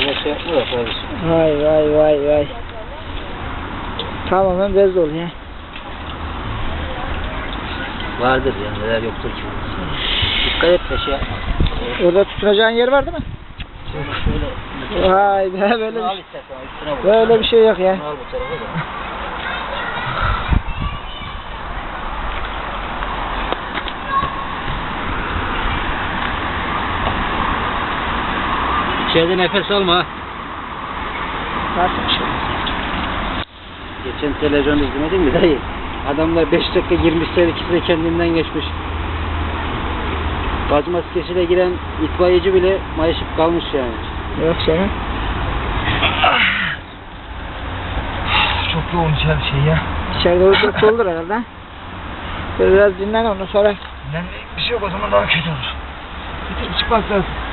şey yapmıyor kardeşim. Vay vay vay vay. Tamamen bez dolu ya. Vardır ya neler yoktur ki. Dikkat et de şey yapma. Orada tutunacağın yer var değil mi? Şöyle. Vay be böyle bir, vur. böyle bir şey yok ya. Al bu tarafa da. İçeride nefes alma. bir şey? Geçen televizyon izlemedin mi dayı? Adamlar 5 dakika girmişler ikisi de kendinden geçmiş. Gaz maskesiyle giren itfaiyeci bile mayışıp kalmış yani. Yok canım. Çok yoğun içeride şey ya. İçeride uyku soldur herhalde. Böyle Biraz dinlen ondan sonra Yani bir şey yok o zaman daha kötü olur. Bir tek çıkmak lazım.